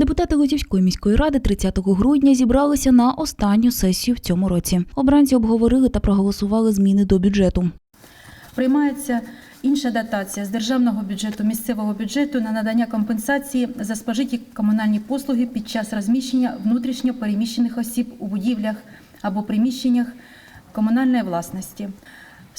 Депутати Лозівської міської ради 30 грудня зібралися на останню сесію в цьому році. Обранці обговорили та проголосували зміни до бюджету. Приймається інша дотація з державного бюджету місцевого бюджету на надання компенсації за спожиті комунальні послуги під час розміщення внутрішньо переміщених осіб у будівлях або приміщеннях комунальної власності.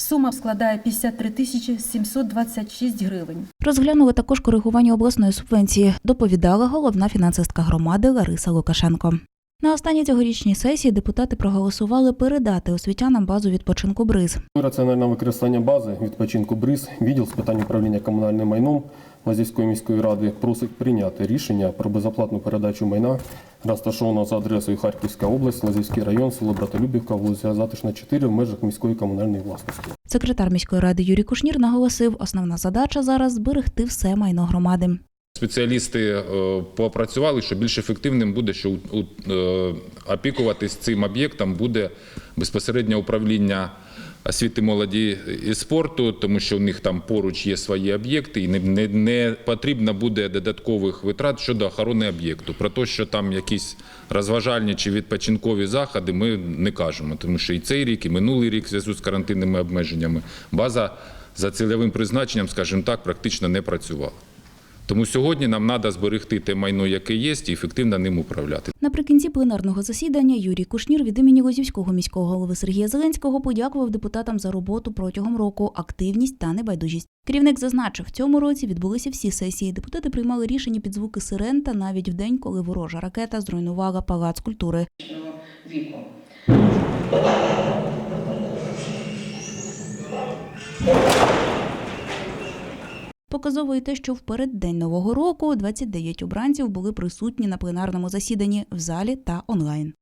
Сума складає 53 тисячі 726 гривень. Розглянули також коригування обласної субвенції, доповідала головна фінансистка громади Лариса Лукашенко. На останній цьогорічній сесії депутати проголосували передати освітянам базу відпочинку бриз. Раціональне використання бази відпочинку БРИЗ, відділ з питань управління комунальним майном Лазівської міської ради просить прийняти рішення про безоплатну передачу майна, розташованого за адресою Харківська область, Лазівський район, село Братолюбівка, вулиця Затишна, 4 в межах міської комунальної власності. Секретар міської ради Юрій Кушнір наголосив, основна задача зараз зберегти все майно громади. Спеціалісти е, попрацювали, що більш ефективним буде, що е, опікуватись цим об'єктом буде безпосередньо управління освіти молоді і спорту, тому що у них там поруч є свої об'єкти, і не, не, не потрібно буде додаткових витрат щодо охорони об'єкту. Про те, що там якісь розважальні чи відпочинкові заходи, ми не кажемо, тому що і цей рік, і минулий рік в зв'язку з карантинними обмеженнями база за цільовим призначенням, скажімо так, практично не працювала. Тому сьогодні нам треба зберегти те майно, яке є, і ефективно ним управляти. Наприкінці пленарного засідання Юрій Кушнір від імені Лозівського міського голови Сергія Зеленського подякував депутатам за роботу протягом року, активність та небайдужість. Керівник зазначив, в цьому році відбулися всі сесії. Депутати приймали рішення під звуки сирен та навіть в день, коли ворожа ракета зруйнувала палац культури. віку. Показово і те, що в переддень нового року 29 обранців були присутні на пленарному засіданні в залі та онлайн.